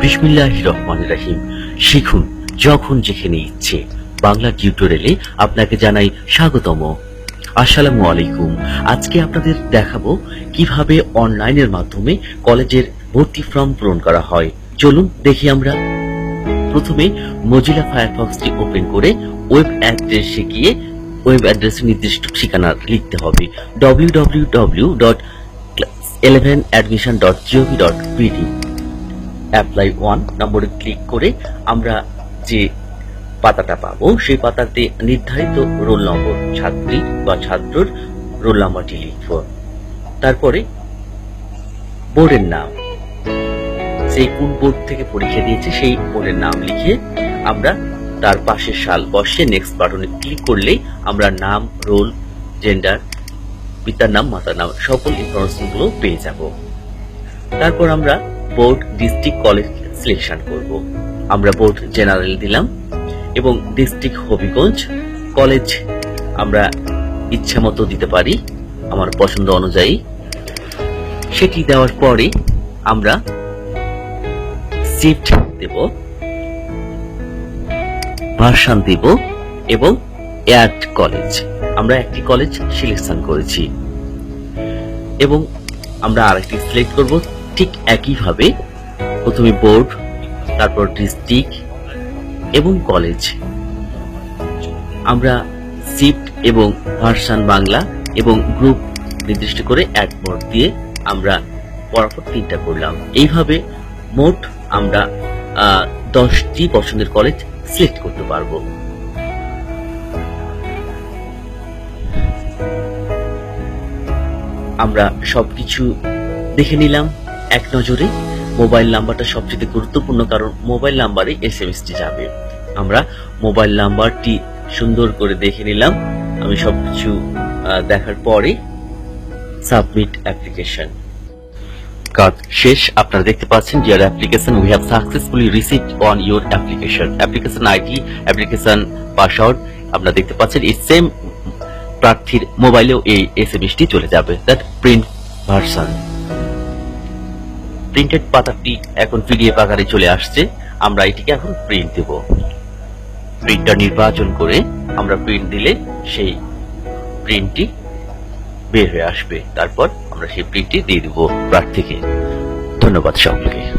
বিসমিল্লাহ রহমান রাহিম। শিখুন যখন যেখানে ইচ্ছে। বাংলা টিউটোরিয়ালে আপনাকে জানাই স্বাগতম। আসসালামু আলাইকুম। আজকে আপনাদের দেখাবো কীভাবে অনলাইনের মাধ্যমে কলেজের ভর্তি ফর্ম পূরণ করা হয়। চলুন দেখি আমরা। প্রথমে মজিলা ফায়ারফক্সটি ওপেন করে ওয়েব অ্যাড্রেসে গিয়ে ওয়েব অ্যাড্রেসে নির্দিষ্ট ঠিকানা লিখতে হবে। www.11admission.gov.pd অ্যাপ্লাই ওয়ান নম্বরে ক্লিক করে আমরা যে পাতাটা পাবো, সেই পাতাতে নির্ধারিত রোল নম্বর ছাত্রী বা ছাত্রর রোল নম্বরটি লিখব। তারপরে বোর্ডের নাম। সেই কোন বোর্ড থেকে পরীক্ষা দিয়েছে, সেই বোর্ডের নাম লিখে আমরা তার পাশের সাল বসে নেক্সট বাটনে ক্লিক করলেই আমরা নাম রোল জেন্ডার পিতার নাম, মাতার নাম, সকল ইনফরমেশনগুলো পেয়ে যাব। তারপর আমরা বোর্ড ডিস্ট্রিক্ট কলেজ সিলেকশন করব। আমরা বোর্ড জেনারেল দিলাম এবং ডিস্ট্রিক্ট হবিগঞ্জ কলেজ আমরা ইচ্ছা মতো দিতে পারি আমার পছন্দ অনুযায়ী। সেটি দেওয়ার পরে আমরা সিট দেব, ভার্সান দেব এবং এয়ার কলেজ। আমরা একটি কলেজ সিলেকশন করেছি এবং আমরা আরেকটি সিলেক্ট করব ঠিক একইভাবে প্রথমে বোর্ড, তারপর ডিস্ট্রিক্ট এবং কলেজ। আমরা সিট এবং ভার্সান বাংলা এবং গ্রুপ নির্দিষ্ট করে এক বোর্ড দিয়ে আমরা পরপর তিনটা করলাম। এইভাবে মোট আমরা দশটি পছন্দের কলেজ সিলেক্ট করতে পারব। আমরা সবকিছু দেখে নিলাম। এক নজরে মোবাইল নাম্বারটা সবচেয়ে গুরুত্বপূর্ণ কারণ মোবাইল নাম্বারে এস এম টি যাবে। আমরা মোবাইল নাম্বারটি সুন্দর করে দেখে নিলাম। আমি সবকিছু দেখার পরে সাবমিট অ্যাপ্লিকেশন। কাজ শেষ। আপনারা দেখতে পাচ্ছেন dear application we have successfully received on your application application ID application password আপনারা দেখতে পাচ্ছেন, এই সেম প্রার্থীর মোবাইলেও এই এসএমএসটি চলে যাবে। দ্যাট প্রিন্ট ভার্সন প্রিন্টেড পাতাটি এখন পিডিএফ আকারে চলে আসছে। আমরা এটিকে এখন প্রিন্ট দেব। প্রিন্টটা নির্বাচন করে আমরা প্রিন্ট দিলে সেই প্রিন্টটি বের হয়ে আসবে। তারপর আমরা সেই প্রিন্টটি দিয়ে দেবো প্রার্থীকে। ধন্যবাদ সকলকে।